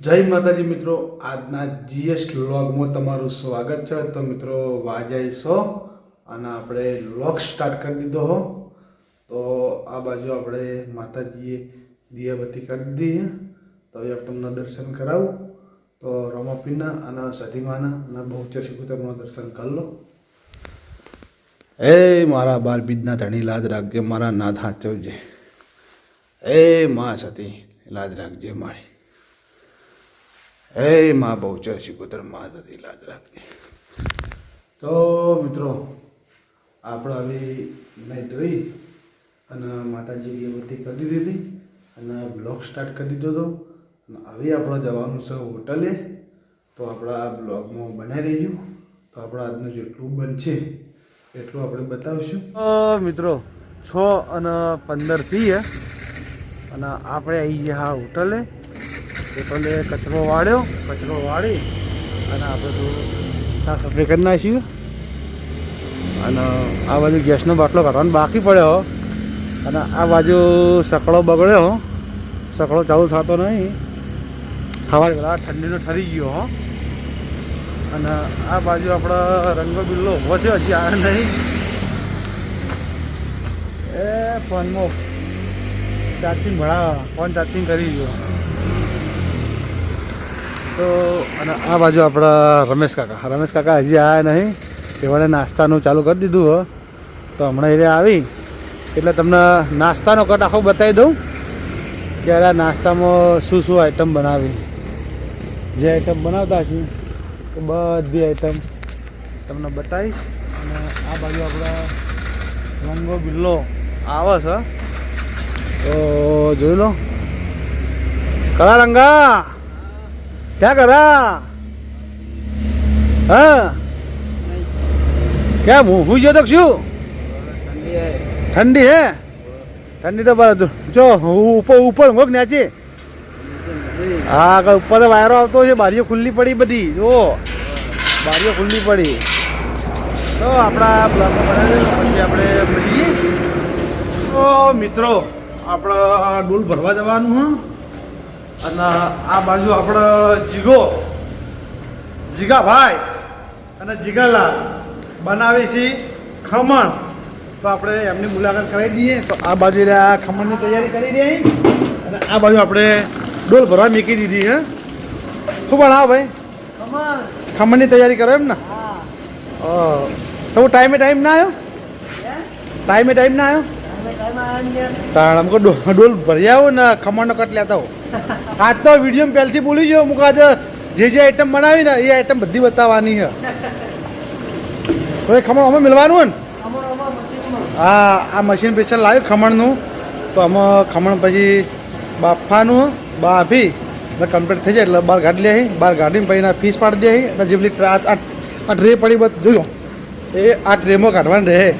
જય માતાજી મિત્રો, આજના જીએસ લોગમાં તમારું સ્વાગત છે. તો મિત્રો, વાજાઈ સો અને આપણે લોગ સ્ટાર્ટ કરી દીધો હો. તો આ બાજુ આપણે માતાજીએ દિયાબત્તી કરી દીધી તો હવે તમને દર્શન કરાવું. તો રમાપીના અને સતીમાના અને બહુચર તમને દર્શન કરી લો. એ મારા બાર બીજના ધણી, લાજ રાખજે, મારા નાથ હાચવજે. એ મા સતી, લાજ રાખજે મારી. હે માં બહુચર શિકોતરમાં માતાથી લાજ રાખજે. તો મિત્રો આપણે હવે નહીં ધોઈ અને માતાજી બધી કરી દીધી અને બ્લોગ સ્ટાર્ટ કરી દીધો હતો. અને હવે આપણે જવાનું છે હોટલે. તો આપણા બ્લોગમાં બનાવી રહીશું તો આપણે આજનું જેટલું બનશે, એટલું આપણે બતાવીશું. મિત્રો, છ અને પંદર થઈએ. અને આપણે આવી ગયા હોટલે. હોટલે કચરો વાળ્યો, કચરો વાળી અને આપણે થોડું સાફ સફાઈ કરી નાખ્યું. અને આ બાજુ ગેસનો બાટલો કાઢવાનો બાકી પડ્યો. અને આ બાજુ સકડો બગડ્યો. સકડો ચાલુ થતો નહીં. ખાવા પેલા ઠંડીનો ઠરી ગયો, હો. અને આ બાજુ આપણો રંગો બિલ્લો ઊભો થયો, હજી આવે નહીં. એ ફોનમાં ચાર્જિંગ ભરાવા. ફોન ચાર્જિંગ કરી ગયો. તો અને આ બાજુ આપણા રમેશ કાકા. રમેશ કાકા હજી આવ્યા નહીં. એવાને નાસ્તાનું ચાલુ કરી દીધું, હો. તો હમણાં એ આવી. એટલે તમને નાસ્તાનો કટ આખો બતાવી દઉં કે આ નાસ્તામાં શું શું આઈટમ બનાવી. જે આઈટમ બનાવતા છીએ એ બધી આઈટમ તમને બતાવીશ. અને આ બાજુ આપણા રંગો બિલ્લો આવે છે. તો જોઈ લો. કળા રંગા! क्या करा हाँ क्या मुंह हुई जो तक शू ठंडी है ठंडी तो बरं જો ઉપર ઉપર ઊંઘો કે ન્યાચે હા કે ઉપર તો વાયરો આવતો છે બારીઓ ખુલ્લી પડી બધી જો બારીઓ ખુલ્લી પડી તો આપણા બ્લોગ બનાવી પછી આપણે મળીએ તો મિત્રો આપણે ડોલ ભરવા જવાનું હા અને આ બાજુ આપણો જીગો જીગાભાઈ અને જીગાલાલ બનાવી છીએ ખમણ. તો આપણે એમની મુલાકાત કરાવી દઈએ. તો આ બાજુ આ ખમણની તૈયારી કરી દઈએ અને આ બાજુ આપણે ડોલ ભરવા મૂકી દીધી હે? શું બનાવો ભાઈ? ખમણની તૈયારી કરો એમ ને? તો હું ટાઈમે ટાઈમ ના આવ્યો? ટાઈમે ટાઈમ ના આવ્યો? તાણ, અમકો ડોલ ભરી આવો ને, ખમણનો કટ લેતા હો આજ તો વીડિયો પહેલથી બોલી ગયો મુક આજે જે જે આઈટમ બનાવી ને, એ આઈટમ બધી બતાવવાની છે. એ ખમણ અમે મિલવાનું હોય ને? હા, આ મશીન પેછળ લાવ્યું ખમણનું. તો આમાં ખમણ પછી બાફાનું બાફી, એટલે કમ્પ્લીટ થઈ જાય, એટલે બહાર કાઢી લે બહાર કાઢીને પછી એના ફીસ પાડી દે અને જેટલી આ ટ્રે પડી બધ જોયો? એ આ ટ્રેમો કાઢવાની રહે.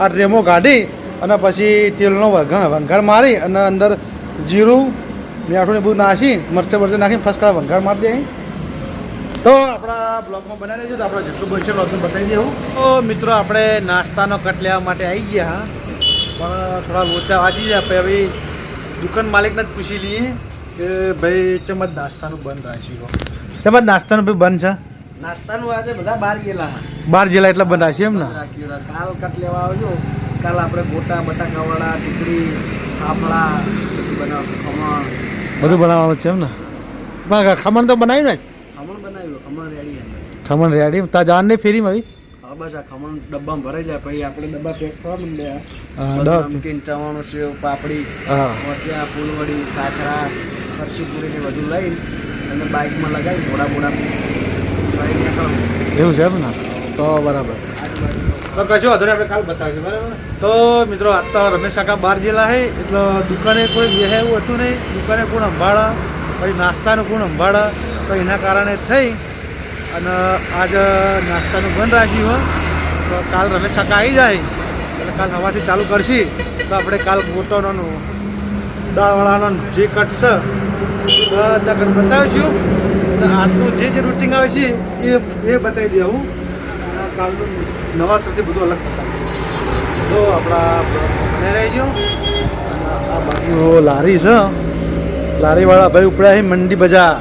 આ ટ્રેમો કાઢી અને પછી તેલનો વઘાર વઘાર મારી અને અંદર જીરું મીઠું ને બધું નાખી મરચાં મરચાં નાખીને ફર્સ્ટ કલાક વઘાર મારી દે તો આપણા બ્લોગમાં બનાવી દેજો તો આપણે જેટલું બનશે બ્લોગમાં બતાવી દેવું તો મિત્રો આપણે નાસ્તાનો કટ લેવા માટે આવી ગયા પણ થોડા લોચા વાંચી ગયા પછી હવે દુકાન માલિકને જ પૂછી લઈએ કે ભાઈ ચમચ નાસ્તાનું બંધ રાખ્યું ચમચ નાસ્તાનું ભાઈ બંધ છે? નાસ્તાનું આજે બધા બહાર ગયેલા. બાર ગયેલા એટલે બંધ રાખ્યું એમ ને? કાલ કટ લેવા આવજો. કાલ આપણે ગોટા બટાકાવાળા ટીકડી ફાફડા બધું બનાવશું. ખમણ. બધું બનાવવાનું છે એમ ને? ખમણ તો બનાવ્યું ને? ખમણ બનાવ્યું ખમણ રેડી ખમણ રેડી તા જવાનું નહીં ફેરીમાં આવી? હા બસ આ ખમણ ડબ્બામાં ભરાઈ જાય. પછી આપણે ડબ્બા પેક કરવા માંડ્યા. નમકીન ચવાણું સેવ પાપડી હા. ફૂલવડી કાકરા ફરસી પૂરીને બધું લઈને અને બાઇકમાં લગાવી મોડા મોડા એવું છે એમ ને? તો બરાબર. તો કશું વાંધો આપણે કાલ બતાવીશું, બરાબર? તો મિત્રો, આજ તો રમેશ કાકા બહાર ગયેલા છે એટલે દુકાને કોઈ એવું હતું નહીં. દુકાને કોણ સંભાળા, પછી નાસ્તાનું કોણ સંભાળા, તો એના કારણે થઈ. અને આજ નાસ્તાનું બંધ રાખ્યું હોય તો કાલ રમેશ કાકા આવી જાય, એટલે કાલ સવારથી ચાલુ કરશી. તો આપણે કાલ મોટોનો દાળવાળાનો જે કટ છે બધા કટ બતાવીશું. આજનું જે જે રૂટિંગ આવે છે, એ એ બતાવી દઉં અને કાલનું નવા સાથે બધું અલગ બતાવીએ તો આપણા રહી ગયું આ બાજુ લારી છે લારીવાળા ભાઈ ઉપડ્યા છે મંડી બજાર.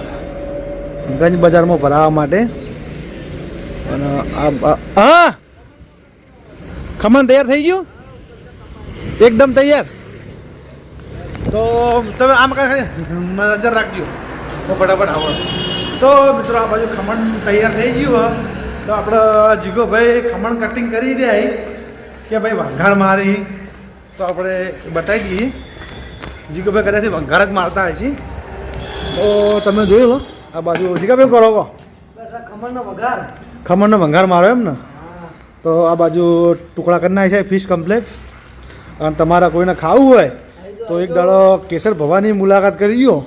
ગંજ બજારમાં ભરાવા માટે. અને આ હા! ખમણ તૈયાર થઈ ગયું? એકદમ તૈયાર. તો તમે આમ કાંઈ નજર રાખજો. તો ફટાફટ આવો. તો મિત્રો આ બાજુ ખમણ તૈયાર થઈ ગયું. તો આપણે જીગોભાઈ ખમણ કટિંગ કરી દે કે ભાઈ વંઘાળ મારી? તો આપણે બતાવી દઈએ. જીગોભાઈ કદાચ વંઘાળ જ મારતા હોય છે. તો તમે જોયું લો આ બાજુ જીગાભાઈ કરો કહો ખમણનો વઘાર. ખમણનો ભંગાર મારો એમ ને? તો આ બાજુ ટુકડા કરી નાખે છે ફિશ કમ્પ્લેટ અને તમારા કોઈને ખાવું હોય તો એક દાડો કેસર ભવાની મુલાકાત કરી લો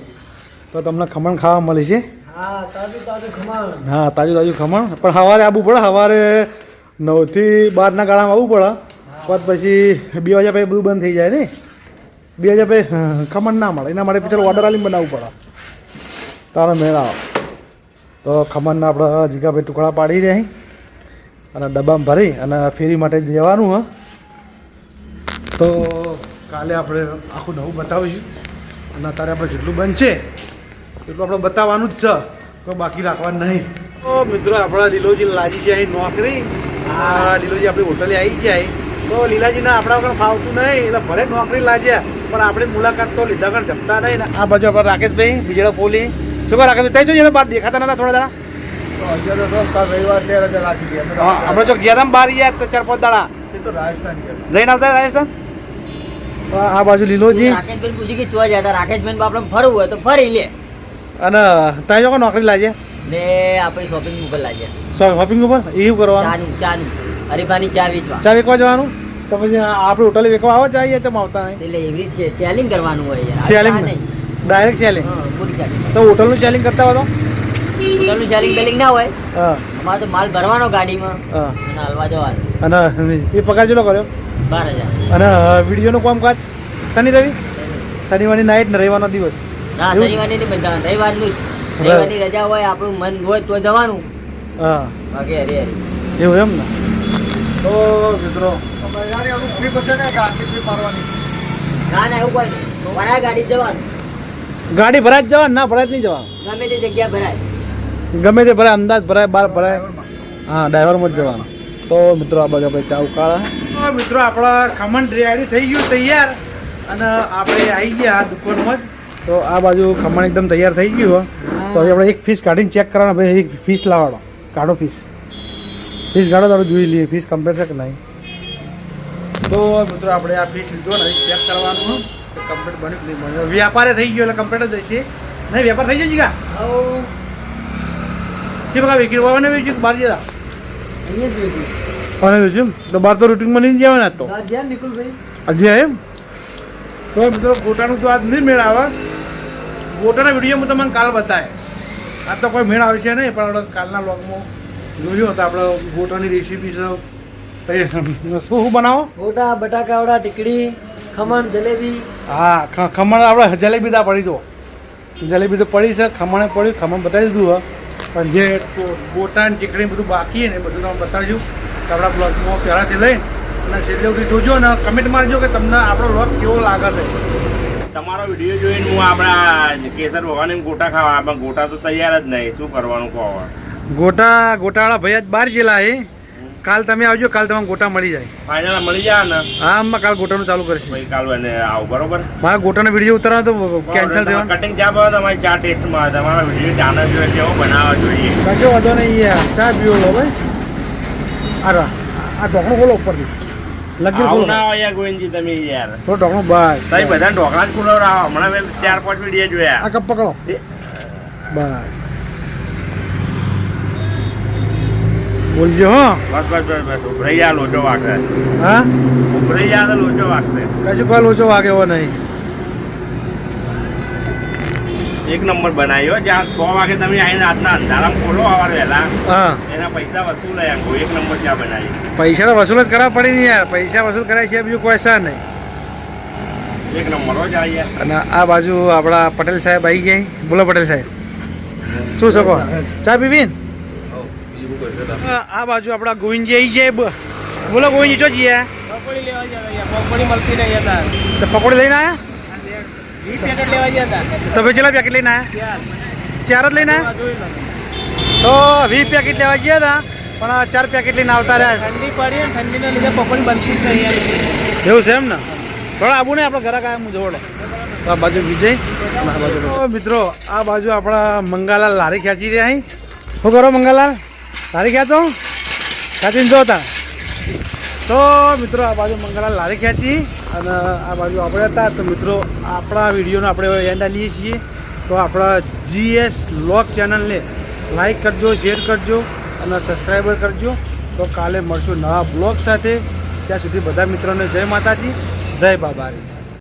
તો તમને ખમણ ખાવા મળે છે. હા તાજું તાજું ખમણ. હા તાજું તાજું ખમણ. પણ સવારે આવવું પડે સવારે નવથી બારના ગાળામાં આવવું પડે. પછી પછી બે વાગ્યા પછી બધું બંધ થઈ જાય ને. બે વાગ્યા પછી ખમણ ના મળે. એના માટે પછી ઓર્ડર આલીને બનાવવું પડે. તારો મેળા. તો ખમણના આપણે જીગાભાઈ ટુકડા પાડી દે અને ડબ્બામાં ભરી અને ફેરી માટે જવાનું હ. તો કાલે આપણે આખું નવું બતાવીશું. અને અત્યારે આપણે જેટલું બનશે એટલું આપણે બતાવવાનું જ છે. તો બાકી રાખવાનું નહીં. તો મિત્રો આપણા લીલોજી લાજી જાય નોકરી. આ લીલોજી આપણી હોટલે આવી જાય તો લીલાજીના આપણા વગર ફાવતું નહીં. એટલે ભલે નોકરી લાગ્યા પણ આપણે મુલાકાત તો લીધા વગર જમતા નહીં ને. આ બાજુ આપણે રાકેશભાઈ બીજેડા પોલી. શું કહો રાકેશભાઈ ત્યાં જોઈએ બહાર દેખાતા નતા થોડા દાડા? અત્યારે તો કાલ રવિવાર તેર હજાર રાખી દે અમે તો હા, આપણે ચોક જ્યાં બાર ગયા તો ચાર પાંચ દાડા. એ રાજસ્થાન જઈને આવતા રાજસ્થાન? તો આ બાજુ લીલોજી. રાકેશબેન પૂછી કે ચોય જતા રાકેશબેન આપણે ફરવું હોય તો ફરી લે. અને ત્યાં જો નોકરી લાગ્યા? ને આપણે શોપિંગ ઉપર લાગ્યા. શોપિંગ ઉપર? એવું કરવાનું? ચાનું હરીફાની ચા વેચવા. ચા વેચવા જવાનું? તો પછી આપણે હોટલ વેચવા આવો ચાહીએ તો આવતા નહીં? એટલે એવી છે સેલિંગ કરવાનું હોય યાર. સેલિંગ નહીં. Direct selling. તો હોટલનું સેલિંગ કરતા હોય તો? હોટલનું સેલિંગ બેલિંગ ના હોય. હા. અમારે તો માલ ભરવાનો ગાડીમાં. અને હલવા જવાનું. અને એ પગાર જેટલો કર્યો? બાર હજાર. અને વિડીયોનું કામકાજ? શનિ રવિ? શનિવારની નાઇટ ને રવિવારનો દિવસ. ના? શનિવારની નહીં બંધાવાનું રવિવારનું. જ. રવિવારની રજા હોય આપણું મન હોય તો જવાનું. હા. બાકી હરી હરી. એવું એમ ને? તો મિત્રો ફ્રી યાર અમુક ને મારવાની ના ના એવું કોઈ નહીં. ભરાય ગાડી જ જવાનું. ગાડી ભરાય જ જવાનું? ના ભરાય જ નહીં જવાનું? ગમે તે જગ્યા ભરાય. ગમે તે ભરાય અમદાવાદ ભરાય બાર ભરાય. હા ડ્રાઈવરમાં જ જવાનું. તો મિત્રો આ બધા આપણે ચા ઉકાળા. મિત્રો આપણા ખમણ રેડી થઈ ગયું તૈયાર. અને આપણે આવી ગયા આ દુકાનમાં જ. તો આ બાજુ ખમણ એકદમ તૈયાર થઈ ગયું તો હવે આપણે એક ફીસ કાઢીને ચેક કરવાનો ભાઈ એક ફીસ લાવવાનો. કાઢો ફીસ ફીસ કાઢો તો જોઈ લઈએ ફીસ કમ્પેર છે કે નહીં. તો મિત્રો આપણે આ ફીસ લીધો ને ચેક કરવાનું કમ્પ્લીટ બન્યું કે નહીં બન્યું? વ્યાપારે થઈ ગયો એટલે કમ્પ્લીટ જ છે નહીં વેપાર થઈ ગયો જીગા? કે બકા વિક્રી વાવાને વેચ્યું બહાર જતા? અહીંયા જ વેચ્યું. તો બહાર તો રૂટિનમાં નહીં જવા ને તો. હજી એમ? તો મિત્રો ગોટાનું તો આજ નહીં મેળ આવે વિડીયોમાં વીડિયો હું તમને કાલ બતાવે આ તો કોઈ મેળ આવશે નહીં પણ આપણે કાલના બ્લોગમાં જોયું હતું આપણે ગોટાની રેસીપી છે. શું શું બનાવો? ગોટા બટાકાવડા ટીકડી ખમણ જલેબી. હા ખમણ આપણે જલેબી તો પડી દો જલેબી તો પડી છે ખમણે પડ્યું ખમણ બતાવી દીધું હે પણ જે ગોટા ને ટીકડી બધું બાકી ને બધું તમને બતાવજો આપણા બ્લોગમાં પહેલાંથી લઈને અને છેલ્લે જોજો અને કમેન્ટ મારજો કે તમને આપણો બ્લોગ કેવો લાગે છે. તમારો વીડિયો જોઈને હું આપણા કેસર ભગવાન ગોટા ખાવા પણ ગોટા તો તૈયાર જ નહીં. શું કરવાનું કહો ગોટા ગોટાળા ભાઈ જ બાર જેલા હે. કાલ તમે આવજો કાલ તમને ગોટા મળી જાય. ફાઇનલ મળી જાય ને? હા આમાં કાલ ગોટાનું ચાલુ કરશે. ભાઈ કાલ એને આવો બરોબર? મારા ગોટાનો વીડિયો ઉતારવાનો તો કેન્સલ થયો કટિંગ ચા ભાવે તમારી ચા ટેસ્ટમાં. તમારા વીડિયો જાણવા જોઈએ કેવો બનાવવા જોઈએ. કશો વાંધો નહીં યાર. ચા પીવો લો ભાઈ. આ આ ઢોકણું બોલો ઉપરથી. બોલજો હો. બસ બસ બસ બસ. ઉભરાઈ લોચો વાગે હા? ઉભરાઈ લોચો વાગે કશું કોઈ લોચો વાગે એવો નહીં. એક નંબર બનાવ્યો. જ્યાં છ વાગે તમે આવીને રાતના અંધારામાં ખોલો સવાર વહેલા. હા. એના પૈસા વસૂલ એમ એક નંબર ચા બનાવી પૈસા તો વસૂલ જ કરવા પડે ને યાર. પૈસા વસૂલ કરાય છે બીજું કોઈ સર નહીં. એક નંબર જ આવી અને આ બાજુ આપણા પટેલ સાહેબ આવી ગયા બોલો પટેલ સાહેબ. શું શકો ચા પીવી આ આ બાજુ આપણા ગોવિંદજી આવી જાય બોલો ગોવિંદજી ચો જઈએ પકોડી લેવા જતા પકોડી મળતી નહીં હતા પકોડી લઈને આવ્યા વીસ પેકેટ લેવા જતા તમે ચેલા પેકેટ લઈને આવ્યા ચાર. જ લઈને તો વીસ પેકેટ લેવા ગયા હતા પણ ચાર પેકેટ લઈને આવતા રહ્યા. ઠંડી પડી ઠંડીને ઠંડીના લીધે પકોડી બનતી જ નહીં એવું છે એમ ને? થોડા આબુ ને આપણે ઘરે કાંઈ હું જોડે. તો આ બાજુ વિજય આ બાજુ મિત્રો આ બાજુ આપણા મંગાલાલ લારી ખેંચી રહ્યા અહીં શું કરો મંગાલાલ? લારી ખેંચો? ખેંચીને જો તા મિત્રો, આ બાજુ મંગાલાલ લારી ખેંચી અને આ બાજુ આપણે હતા. તો મિત્રો, આપણા વિડીયોનો આપણે એન્ડ આલીએ છીએ. તો આપણા જીએસ લોક ચેનલને લાઈક કરજો શેર કરજો અને સબસ્ક્રાઈબર કરજો. તો કાલે મળશું નવા બ્લોગ સાથે. ત્યાં સુધી બધા મિત્રોને જય માતાજી, જય બાબારી.